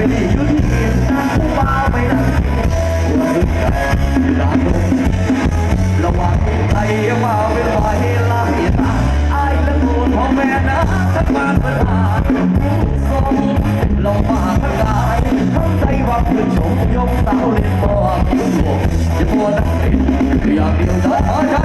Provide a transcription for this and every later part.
ไม่ได้ยุติเกียรติผู้บาไม่รักระหว่างไทยบ่าวเป็นฝ่ายลายตาไอ้ะกูลของแม่นะทั้งานประานทรงลงมาทั้งายทั้งใจว่าเพื่อชมยกสาวเล่นบอลอย่าปวดอยากเดียวจะขอชั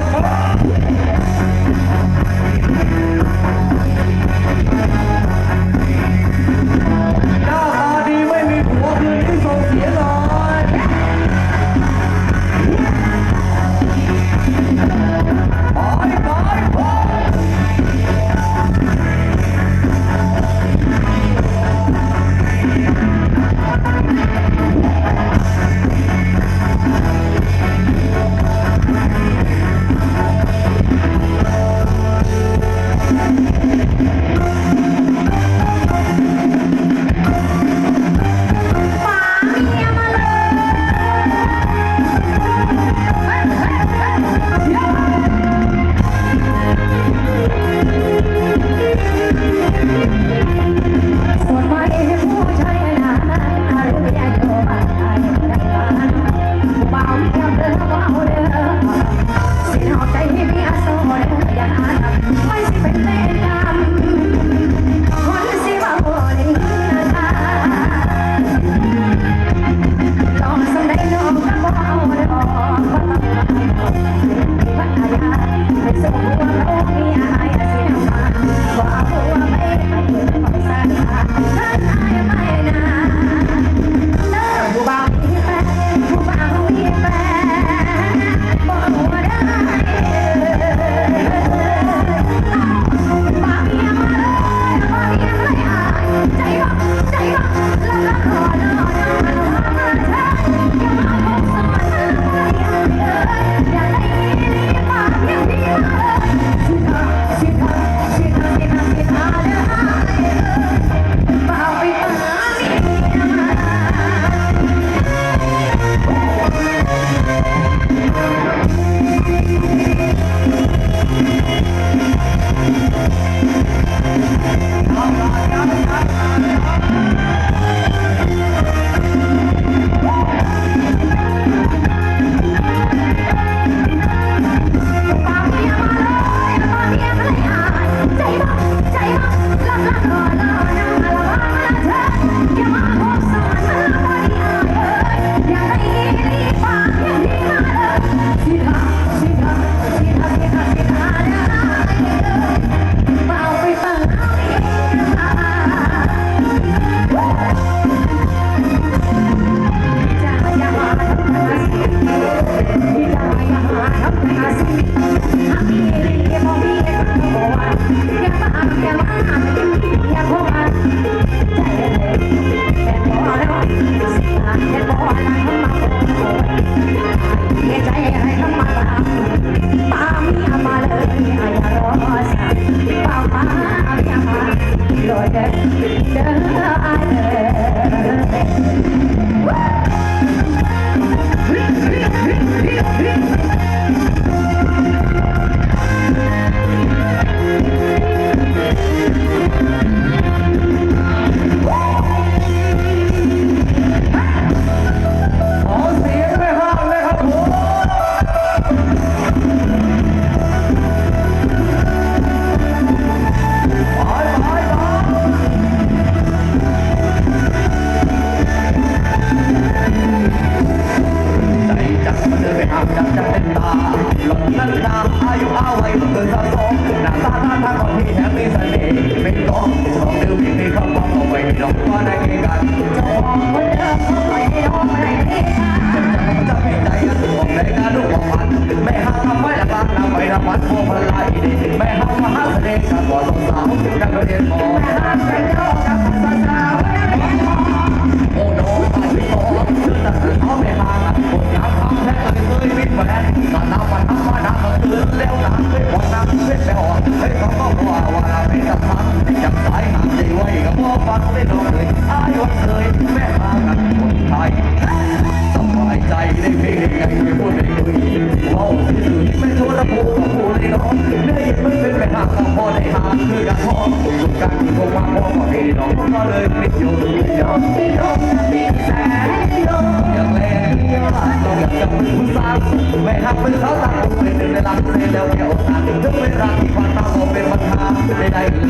ไม่หักเป็นสาวตัางเป็นหนึ่งในลำเส้นแล้วแก้วตาถึงเป็นรักที่ความตาโมเป็นปัญหาใดๆเลย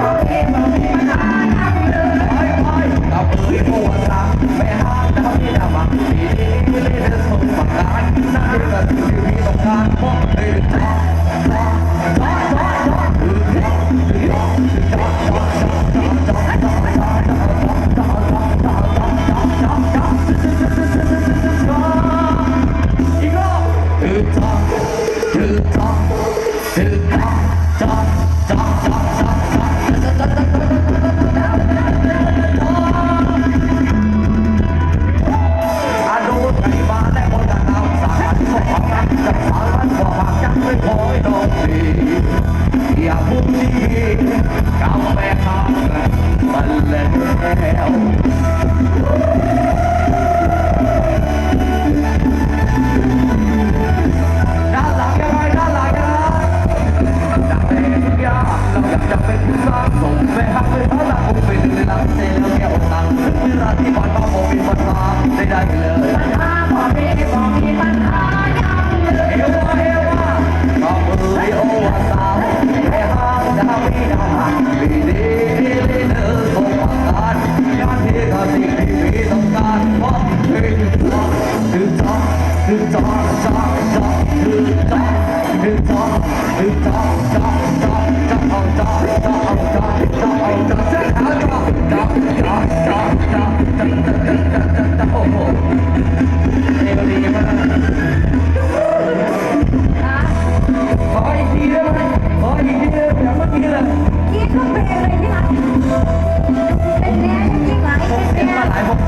เราเอ่ยประวัติศาสตร์ไม่หักนะพี่ดามาปีนี้ไม่ได้เดินสมบัติการนั่นเองกันอคือที่ต้องการมองเลยจ้า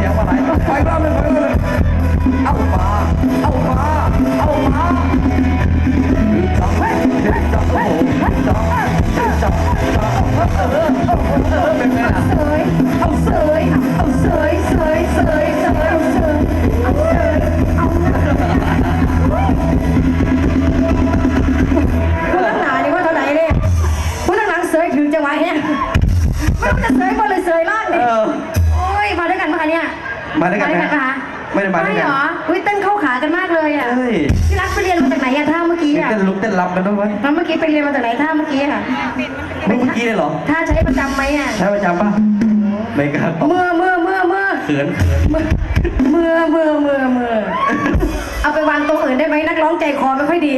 电话来，伙 mana. มาด้วยกันนะมคะไม่ได้มาด้วยกันหรออุ้ยเต้นเข้าขากันมากเลยอะที่รักไปเรียนมาจากไหนอะท่าเมื่อกี้อะเต้นลุกเต้นรับกันด้วยไหมเมื่อกี้ไปเรียนมาจากไหนท่าเมื่อกี้อะเมื่อกี้เลยหรอท่าใช้ประจำไหมอะใช้ประจำปะไม่ครับเมื่อเมื่อเมื่อเมื่อเขินเนเมื่อเมื่อเมื่อเมื่อเมื่อเอาไปวางตรงอื่นได้ไหมนักร้องใจคอไม่ค่อยดี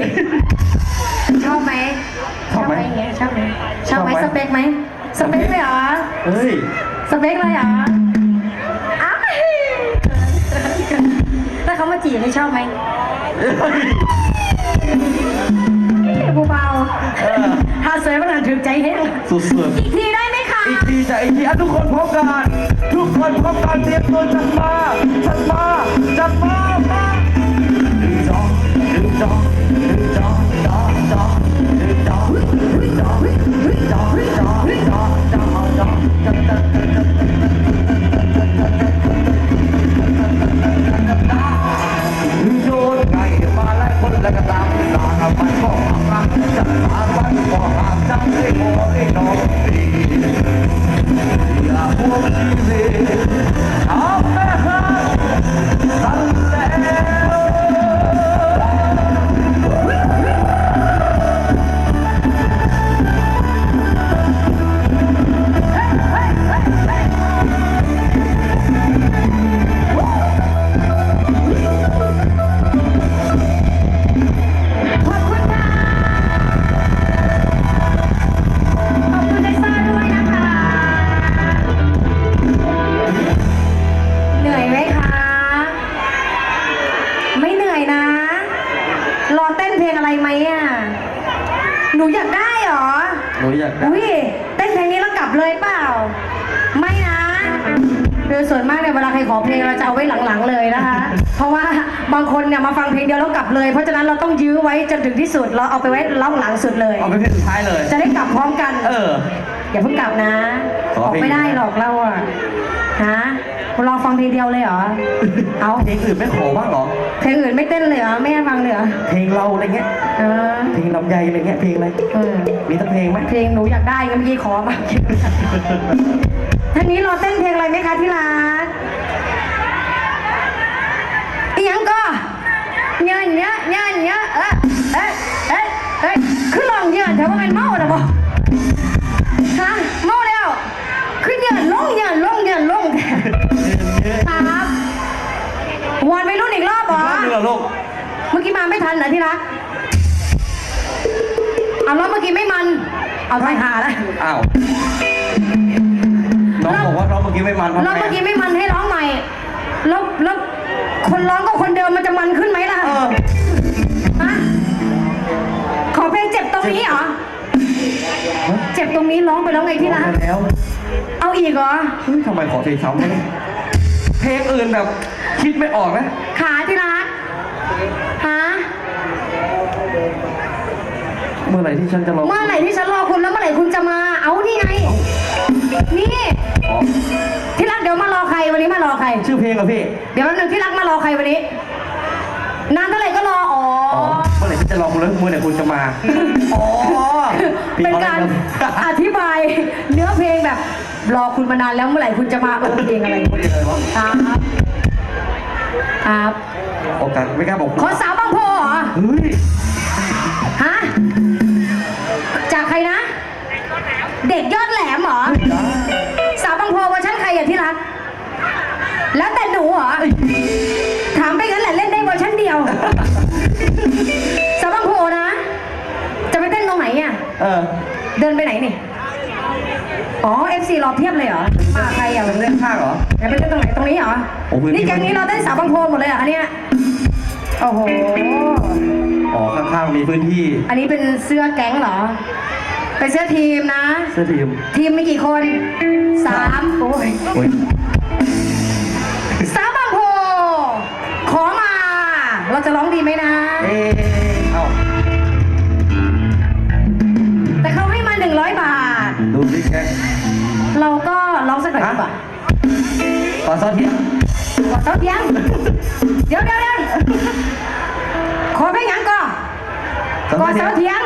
ชอบไหมชอบไหมชอบไหมชอบไหมสเปคไหมสเปคเลยเหรอเฮ้ยสเปคเลยเหรอ เขามาจีบไม่ชอบไหมบูเบาถ้าสวยมันถึงใจเห้งสุดอีกทีได้ไหมคะ ๆอีกทีจะอีกทีทุกคนพบกัน ทุกคนพบกันเตรียมตัวจับมาจับมาจับม กลับเลย เพราะฉะนั้นเราต้องยื้อไว้จนถึงที่สุด เราเอาไปไว้ล่องหลังสุดเลย เอาไปที่สุดท้ายเลย จะได้กลับพร้อมกัน เออ อย่าเพิ่งกลับนะออกเพลง ไม่ได้หรอกเราอะฮะรอฟังเพลงเดียวเลยเหรอ เอาเพลงอื่นไม่ขอบ้างหรอ เพลงอื่นไม่เต้นเลยเหรอ ไม่ฟังเลยเหรอ เพลงเราอะไรเงี้ยเพลงลำไยอะไรเงี้ย เพลงอะไรมีตั้งเพลงไหมเพลงหนูอยากได้เมื่อกี้ขอมาท่านนี้เราเต้นเพลงอะไรไหมคะที่รัก เงี้ยเงี้ยเงี้ยเงี้ยเออเอ้ยเอ้ยเอ้ยขึ้นลองเยือนเถอะว่าเป็นเมาหรือเปล่าฮะเมาแล้วขึ้นเยือนลงเยือนลงเยือนลงครับวนไปรุ่นอีกรอบเหรอรอบนึงเหรอลูกเมื่อกี้มาไม่ทันเหรอที่รักเอาแล้วเมื่อกี้ไม่มัน เอาไปหาแล้วอ้าวน้องบอกว่าน้องเมื่อกี้ไม่มันทำไงเมื่อกี้ไม่มันให้ร้องใหม่แล้วแล้ว คนร้องกับคนเดิมมันจะมันขึ้นไหมล่ะเออ ฮะขอเพลงเจ็บตรงนี้เหรอ เจ็บตรงนี้ร้องไปแล้วไงที่รักร้องไปแล้วเอาอีกเหรอ เฮ้ยทำไมขอเพลงซ้ำวะเนี่ยเพลงอื่นแบบคิดไม่ออกนะ ขาที่รัก ฮะ เมื่อไหร่ที่ฉันจะร้องเมื่อไหร่ที่ฉันรอคุณแล้วเมื่อไหร่คุณจะมา เอานี่ไง นี่อ๋อที่รักเดี๋ยวมารอใครวันนี้มารอใคร ชื่อเพลงเหรอพี่ เดี๋ยวแป๊บนึงที่รักมารอใครวันนี้ นานเท่าไหร่ก็รอ อ๋ออ๋อเมื่อไหร่ที่จะร้องคุณแล้วเมื่อไหร่คุณจะมา อ๋อพี่เป็นขอการล่ครับอธิบายเนื้อเพลงแบบรอคุณมานานแล้วเมื่อไหร่คุณจะมาเออเพลงอะไรพูดยังไงวะครับครับโอกาสไม่กล้าบอกขอสาวบางโพเหรอเฮ้ย เด็กยอดแหลมเหรอ สาวบางโพเวอร์ชันใครอะที่รัก แล้วแต่หนูเหรอ ถามไปงั้นแหละเล่นได้เวอร์ชันเดียว สาวบางโพนะ จะไปเต้นตรงไหนอะ เออ เดินไปไหนนี่ อ๋อ FC รอเพียบเลยเหรอมาใครอะจะเล่นข้างเหรอไหนไปเต้นตรงไหนตรงนี้เหรอ โอ้พื้นที่นี่แก๊งนี้เราเต้นสาวบางโพหมดเลยเหรออันเนี้ยโอ้โห อ๋อข้างๆมีพื้นที่ อันนี้เป็นเสื้อแก๊งเหรอ เป็นเสื้อทีมนะ เสื้อทีม ทีมมีกี่คนสามโอ้ยโอ้ยสาวบางโพขอมา เราจะร้องดีไหมนะ เอ๊ะเอ้าแต่เขาให้มาหนึ่งร้อยบาท ดูสิแกเราก็ร้องสักหน่อยดีกว่าขอซอสเทียมขอเท้าเทียงเดี๋ยวเดี๋ยวเดี๋ยวขอเพลงหยังก่อนก่อนเสาเทียง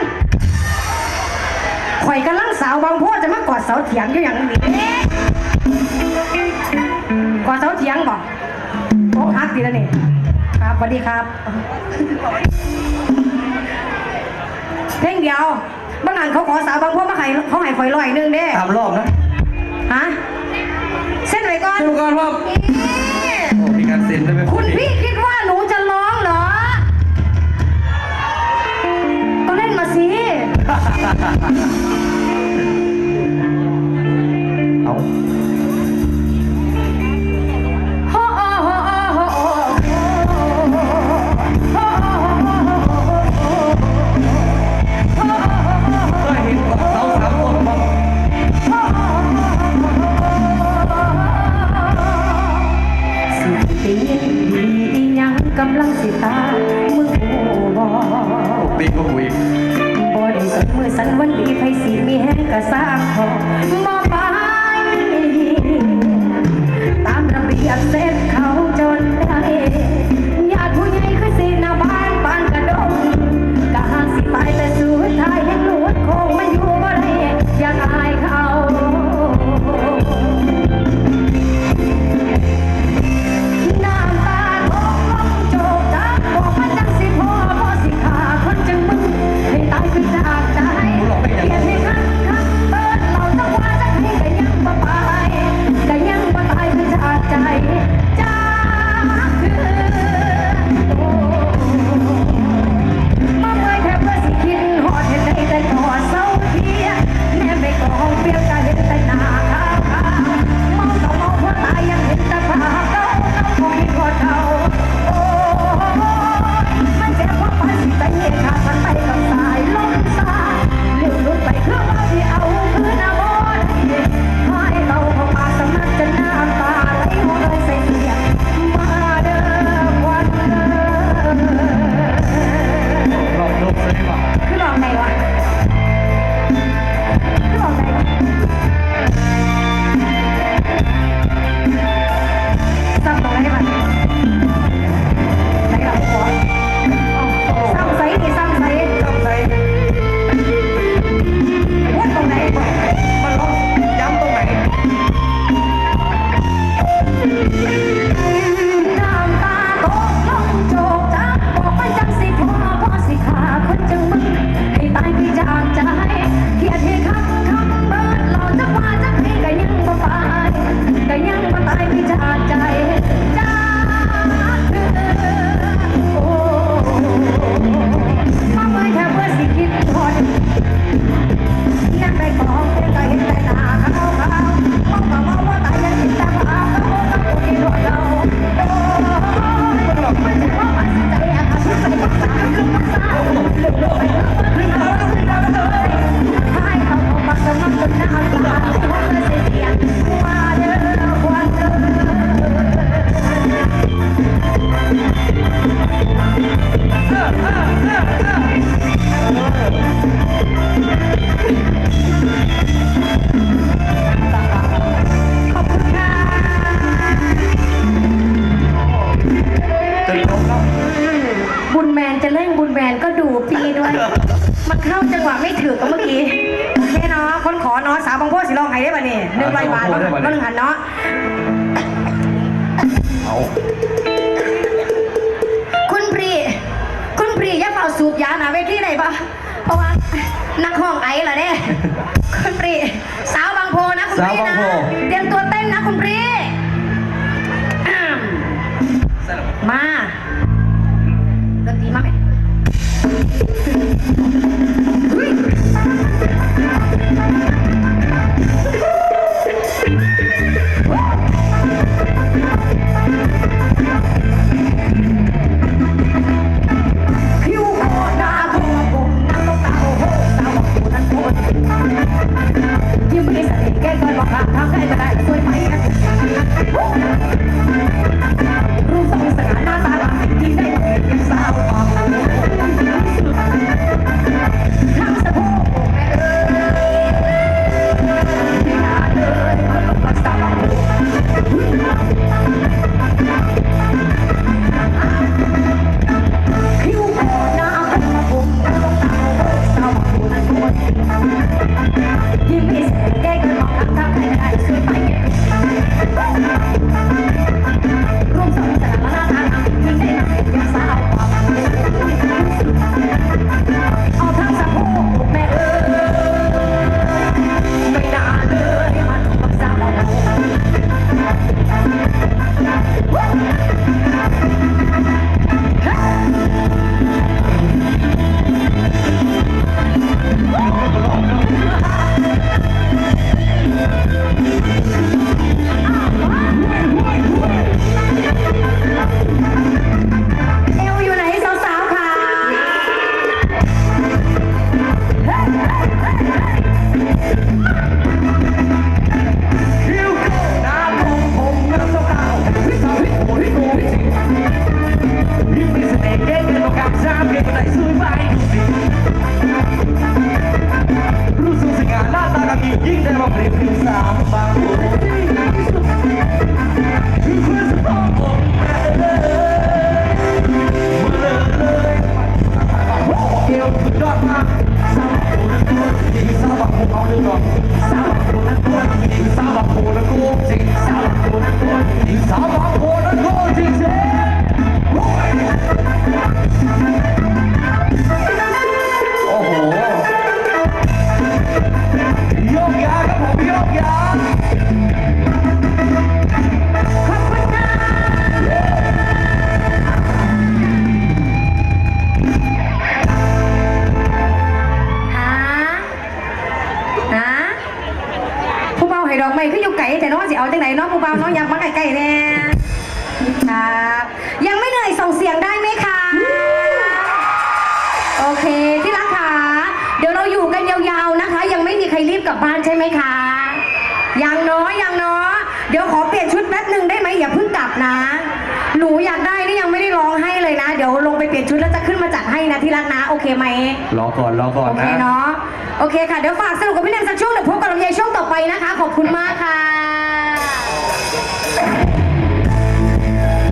ข่อยกำลังสาวบางโพดจะมากอดเสาเทียงอยู่อย่างนี้กอดเสาเทียงบ่โอ้ฮักดีแล้วนี่ครับสวัสดีครับ เพลงเดียวบางงานเขาขอสาวบางโพดมาให้เขาให้ข่อยร้อยหนึงเด้ตามรอบนะฮะเส้นไว้ก่อนดูก่อนว่านี่โอ้มีการเซ็นด้วยไหมคุณพี่ Ha ha ha ha! สันวันดีไพสีมีแห้งกะสร้างขอบ่ มันเข้าจังหวะไม่ถือกับเมื่อกี้โอเคเนาะคนขอเนาะสาวบางโพสิลองไห้ได้ป่ะนี่หนึ่งร้อยบาทบ้างบ้างหันเนาะเอาคุณปรีคุณปรีอย่าเป่าสูบยาหนาเวทีไหนปะเพราะว่านักห้องไอ้เหรอเนี่ยคุณปรีสาวบางโพนะคุณปรีนะเตรียมตัวเต้นนะคุณปรี อกไม้ขึ้นอยู่ไก่แต่น้องสิเอาจังไหนน้องผู้เบาน้องอยากมาไก่ๆแน่ครับยังไม่เหนื่อยส่งเสียงได้ไหมคะ โอเคที่รักค่ะ เดี๋ยวเราอยู่กันยาวๆนะคะ ยังไม่มีใครรีบกลับบ้านใช่ไหมคะยังเนาะยังเนาะเดี๋ยวขอเปลี่ยนชุดแป๊บหนึ่งได้ไหมอย่าเพิ่งกลับนะ หนูอยากได้นี่ยังไม่ได้ร้องให้เลยนะ เดี๋ยวลงไปเปลี่ยนชุดแล้วจะขึ้นมาจัดให้นะที่รักนะ โอเคไหมรอก่อนรอก่อนโอเคนะเนาะโอเคค่ะเดี๋ยวฝากสนุกกับพี่แนนสักช่วงเดี๋ยวพบกับลำไยช่วงต่อไปนะคะ ขอบคุณมากค่ะ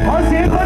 ขอเสียงคน